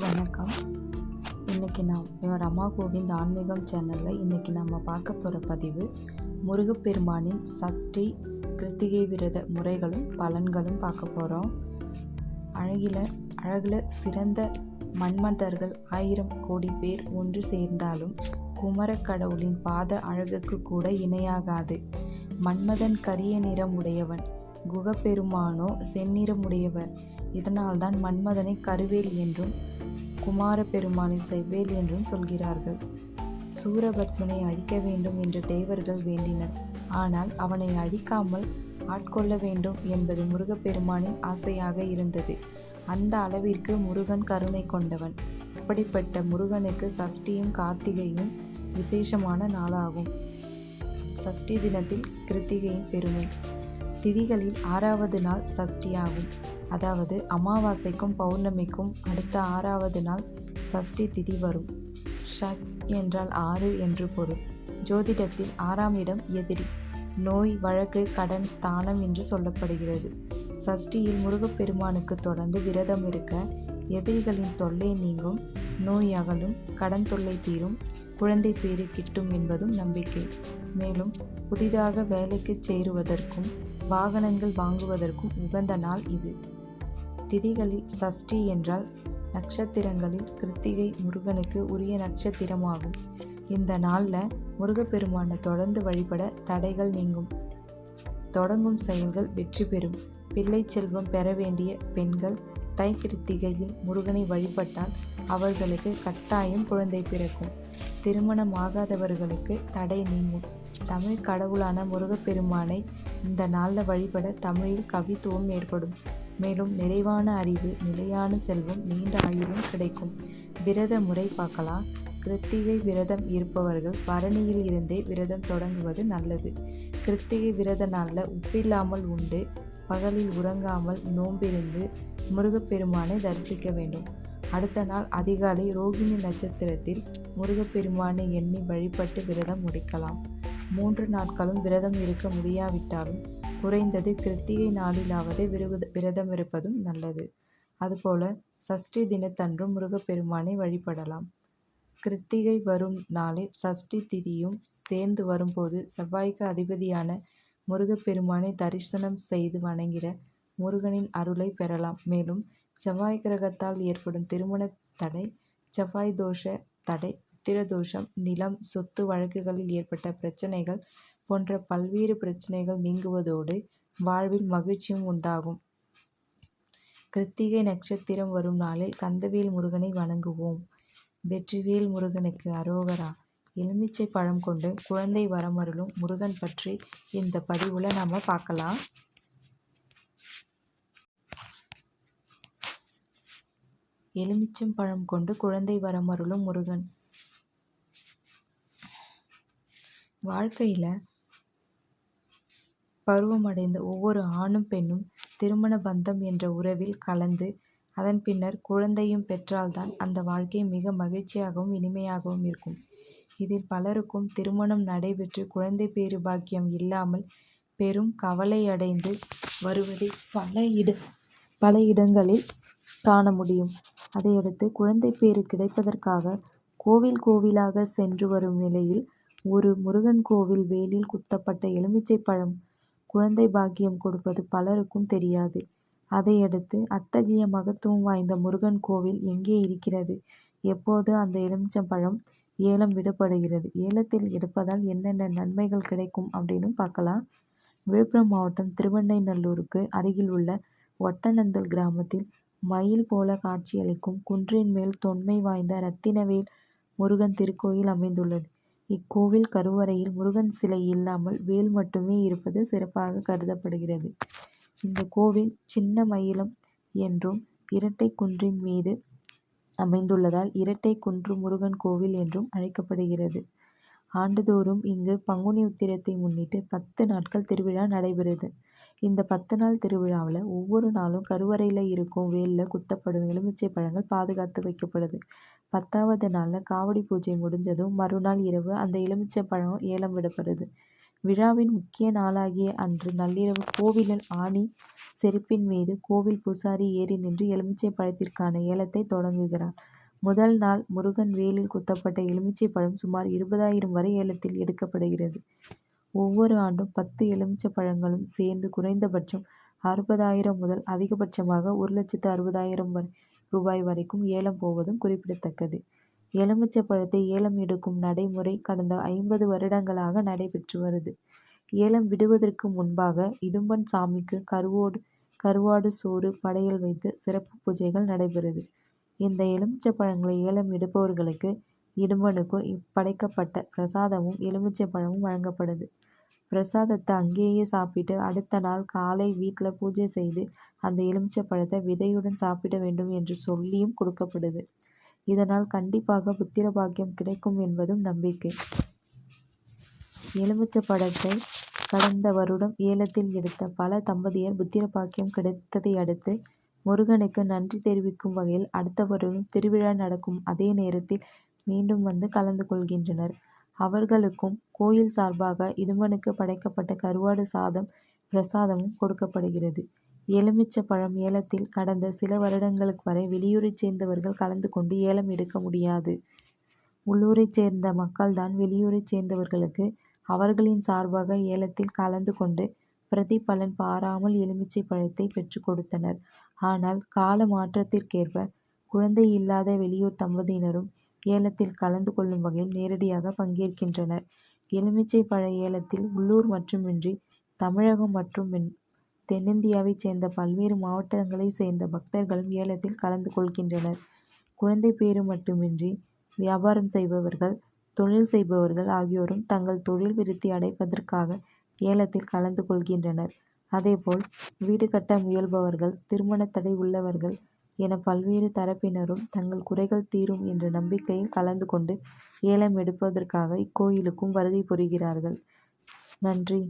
வணக்கம். இன்றைக்கி நான் இவன் ரமா கோவிந்த் ஆன்மீகம் சேனலில் இன்றைக்கி நம்ம பார்க்க போகிற பதிவு முருகப்பெருமானின் சஷ்டி கிருத்திகை விரத முறைகளும் பலன்களும் பார்க்க போகிறோம் அழகில் அழகில் சிறந்த மன்மதர்கள் ஆயிரம் கோடி பேர் ஒன்று சேர்ந்தாலும் குமரக் கடவுளின் பாத அழகுக்கு கூட இணையாகாது. மன்மதன் கரிய நிறம் உடையவன் குகப்பெருமானோ செந்நிறமுடையவர். இதனால்தான் மன்மதனை கருவேல் என்றும் குமார பெருமானை செவ்வேல் என்றும் சொல்கிறார்கள். சூரபத்மனை அழிக்க வேண்டும் என்று தேவர்கள் வேண்டினர். ஆனால் அவனை அழிக்காமல் ஆட்கொள்ள வேண்டும் என்பது முருகப்பெருமானின் ஆசையாக இருந்தது. அந்த அளவிற்கு முருகன் கருணை கொண்டவன். அப்படிப்பட்ட முருகனுக்கு சஷ்டியும் கார்த்திகையும் விசேஷமான நாளாகும். சஷ்டி தினத்தில் கிருத்திகையின் பெருமை. திதிகளில் ஆறாவது நாள் சஷ்டியாகும். அதாவது அமாவாசைக்கும் பௌர்ணமிக்கும் அடுத்த ஆறாவது நாள் சஷ்டி திதி வரும். ஷட் என்றால் ஆறு என்று பொருள். ஜோதிடத்தில் ஆறாம் இடம் எதிரி. நோய் வழக்கு கடன் ஸ்தானம் என்று சொல்லப்படுகிறது. சஷ்டியில் முருகப்பெருமானுக்கு தொடர்ந்து விரதம் இருக்க எதிரிகளின் தொல்லை நீங்கும் நோய் அகலும் கடன் தொல்லை தீரும் குழந்தை பேறு கிட்டும் என்பதும் நம்பிக்கை. மேலும் புதிதாக வேலைக்கு சேருவதற்கும் வாகனங்கள் வாங்குவதற்கும் உகந்த நாள் இது. திதிகளில் சஷ்டி என்றால் நட்சத்திரங்களில் கிருத்திகை முருகனுக்கு உரிய நட்சத்திரமாகும். இந்த நாளில் முருகப்பெருமானை தொடர்ந்து வழிபட தடைகள் நீங்கும். தொடங்கும் செயல்கள் வெற்றி பெறும். பிள்ளை செல்வம் பெற வேண்டிய பெண்கள் தை கிருத்திகையில் முருகனை வழிபட்டால் அவர்களுக்கு கட்டாயம் குழந்தை பிறக்கும். திருமணமாகாதவர்களுக்கு தடை நீங்கும். தமிழ் கடவுளான முருகப்பெருமானை இந்த நாளில் வழிபட தமிழில் கவித்துவம் ஏற்படும். மேலும் நிறைவான அறிவு நிலையான செல்வம் நீண்ட ஆயுளும் கிடைக்கும். விரத முறை பார்க்கலாம். கிருத்திகை விரதம் இருப்பவர்கள் பரணியில் இருந்தே விரதம் தொடங்குவது நல்லது. கிருத்திகை விரத நாளில் உப்பில்லாமல் உண்டு பகலில் உறங்காமல் நோம்பிருந்து முருகப்பெருமானை தரிசிக்க வேண்டும். அடுத்த நாள் அதிகாலை ரோகிணி நட்சத்திரத்தில் முருகப்பெருமானை எண்ணி வழிபட்டு விரதம் முடிக்கலாம். மூன்று நாட்களும் விரதம் இருக்க முடியாவிட்டாலும் குறைந்தது கிருத்திகை நாளிலாவது விருத விரதம் இருப்பதும் நல்லது. அதுபோல சஷ்டி தினத்தன்றும் முருகப்பெருமானை வழிபடலாம். கிருத்திகை வரும் நாளில் சஷ்டி திதியும் சேர்ந்து வரும்போது செவ்வாய்க்கு அதிபதியான முருகப்பெருமானை தரிசனம் செய்து வணங்கிட முருகனின் அருளை பெறலாம். மேலும் செவ்வாய் கிரகத்தால் ஏற்படும் திருமண தடை செவ்வாய் தோஷ தடை புத்திரதோஷம் நிலம் சொத்து வழக்குகளில் ஏற்பட்ட பிரச்சனைகள் போன்ற பல்வேறு பிரச்சனைகள் நீங்குவதோடு வாழ்வில் மகிழ்ச்சியும் உண்டாகும். கிருத்திகை நட்சத்திரம் வரும் நாளில் கந்தவேல் முருகனை வணங்குவோம். வெற்றிவேல் முருகனுக்கு அரோகரா. எலுமிச்சை பழம் கொண்டு குழந்தை வரமருளும் முருகன் பற்றி இந்த பதிவில் நாம் பார்க்கலாம். எலுமிச்சம் பழம் கொண்டு குழந்தை வரமருளும் முருகன். வாழ்க்கையில் பருவமடைந்த ஒவ்வொரு ஆணும் பெண்ணும் திருமண பந்தம் என்ற உறவில் கலந்து அதன் பின்னர் குழந்தையும் பெற்றால்தான் அந்த வாழ்க்கை மிக மகிழ்ச்சியாகவும் இனிமையாகவும் இருக்கும். இதில் பலருக்கும் திருமணம் நடைபெற்று குழந்தை பேறு பாக்கியம் இல்லாமல் பெரும் கவலையடைந்து வருவதை பல இட பல இடங்களில் காண முடியும். அதையடுத்து குழந்தை பேறு கிடைப்பதற்காக கோவில் கோவிலாக சென்று வரும் நிலையில் ஒரு முருகன் கோவில் வேலில் குத்தப்பட்ட எலுமிச்சை பழம் குழந்தை பாக்கியம் கொடுப்பது பலருக்கும் தெரியாது. அதையடுத்து அத்தகைய மகத்துவம் வாய்ந்த முருகன் கோவில் எங்கே இருக்கிறது? எப்போது அந்த எலுமிச்சம்பழம் ஏலம் விடப்படுகிறது? ஏலத்தில் எடுப்பதால் என்னென்ன நன்மைகள் கிடைக்கும் அப்படின்னு பார்க்கலாம். விழுப்புரம் மாவட்டம் திருவெண்ணைநல்லூருக்கு அருகில் உள்ள ஒட்டநந்தல் கிராமத்தில் மயில் போல காட்சியளிக்கும் குன்றின் மேல் தொன்மை வாய்ந்த ரத்தினவேல் முருகன் திருக்கோயில் அமைந்துள்ளது. இக்கோவில் கருவறையில் முருகன் சிலை இல்லாமல் வேல் மட்டுமே இருப்பது சிறப்பாக கருதப்படுகிறது. இந்த கோவில் சின்ன மயிலம் என்றும் இரட்டை குன்றின் மீது அமைந்துள்ளதால் இரட்டை குன்று முருகன் கோவில் என்றும் அழைக்கப்படுகிறது. ஆண்டுதோறும் இங்கு பங்குனி உத்திரத்தை முன்னிட்டு பத்து நாட்கள் திருவிழா நடைபெறுது. இந்த பத்து நாள் திருவிழாவில் ஒவ்வொரு நாளும் கருவறையில் இருக்கும் வேலில் குத்தப்படும் எலுமிச்சை பழங்கள் பாதுகாத்து வைக்கப்படுது பத்தாவது நாளில் காவடி பூஜை முடிஞ்சதும் மறுநாள் இரவு அந்த எலுமிச்சை பழம் ஏலம் விடப்படுது விழாவின் முக்கிய நாளாகிய அன்று நள்ளிரவு கோவிலில் ஆனி செருப்பின் மீது கோவில் பூசாரி ஏறி நின்று எலுமிச்சை பழத்திற்கான ஏலத்தை தொடங்குகிறார். முதல் நாள் முருகன் வேலில் குத்தப்பட்ட எலுமிச்சை பழம் சுமார் இருபதாயிரம் வரை ஏலத்தில் எடுக்கப்படுகிறது. ஒவ்வொரு ஆண்டும் பத்து எலுமிச்சை பழங்களும் சேர்ந்து குறைந்தபட்சம் அறுபதாயிரம் முதல் அதிகபட்சமாக ஒரு லட்சத்து அறுபதாயிரம் வரை ரூபாய் வரைக்கும் ஏலம் போவதும் குறிப்பிடத்தக்கது. எலுமிச்சை பழத்தை ஏலம் எடுக்கும் நடைமுறை கடந்த ஐம்பது வருடங்களாக நடைபெற்று வருது. ஏலம் விடுவதற்கு முன்பாக இடும்பன் சாமிக்கு கருவோடு கருவாடு சோறு படையல் வைத்து சிறப்பு பூஜைகள் நடைபெறுது. இந்த எலுமிச்சை பழங்களை ஏலம் எடுப்பவர்களுக்கு இடும்பனுக்கு படைக்கப்பட்ட பிரசாதமும் எலுமிச்சை பழமும் வழங்கப்படுது. பிரசாதத்தை அங்கேயே சாப்பிட்டு அடுத்த நாள் காலை வீட்டில் பூஜை செய்து அந்த எலுமிச்சை பழத்தை விதையுடன் சாப்பிட வேண்டும் என்று சொல்லியும் கொடுக்கப்படுது. இதனால் கண்டிப்பாக புத்திர பாக்கியம் கிடைக்கும் என்பதும் நம்பிக்கை. எலுமிச்சை பழத்தை கடந்த வருடம் ஏலத்தில் எடுத்த பல தம்பதியர் புத்திர பாக்கியம் கிடைத்ததையடுத்து முருகனுக்கு நன்றி தெரிவிக்கும் வகையில் அடுத்த வருடம் திருவிழா நடக்கும் அதே நேரத்தில் மீண்டும் வந்து கலந்து கொள்கின்றனர். அவர்களுக்கும் கோயில் சார்பாக இடும்பனுக்கு படைக்கப்பட்ட கருவாடு சாதம் பிரசாதமும் கொடுக்கப்படுகிறது. எலுமிச்சை பழம் ஏலத்தில் கடந்த சில வருடங்களுக்கு வரை வெளியூரைச் சேர்ந்தவர்கள் கலந்து கொண்டு ஏலம் எடுக்க முடியாது. உள்ளூரைச் சேர்ந்த மக்கள் தான் வெளியூரைச் சேர்ந்தவர்களுக்கு அவர்களின் சார்பாக ஏலத்தில் கலந்து கொண்டு பிரதிபலன் பாராமல் எலுமிச்சை பழத்தை பெற்று கொடுத்தனர். ஆனால் கால மாற்றத்திற்கேற்ப குழந்தை இல்லாத வெளியூர் தம்பதியினரும் ஏலத்தில் கலந்து கொள்ளும் வகையில் நேரடியாக பங்கேற்கின்றனர். எலுமிச்சை பழ ஏலத்தில் உள்ளூர் மட்டுமின்றி தமிழகம் மற்றும் தென்னிந்தியாவைச் சேர்ந்த பல்வேறு மாவட்டங்களைச் சேர்ந்த பக்தர்களும் ஏலத்தில் கலந்து கொள்கின்றனர். குழந்தை பேறு மட்டுமின்றி வியாபாரம் செய்பவர்கள் தொழில் செய்பவர்கள் ஆகியோரும் தங்கள் தொழில் விருத்தி அடைவதற்காக ஏலத்தில் கலந்து கொள்கின்றனர். அதேபோல் வீடு கட்ட முயல்பவர்கள் திருமண தடை உள்ளவர்கள் என பல்வேறு தரப்பினரும் தங்கள் குறைகள் தீரும் என்ற நம்பிக்கையில் கலந்து கொண்டு ஏலம் எடுப்பதற்காக இக்கோயிலுக்கும் வருகை புரிகிறார்கள். நன்றி.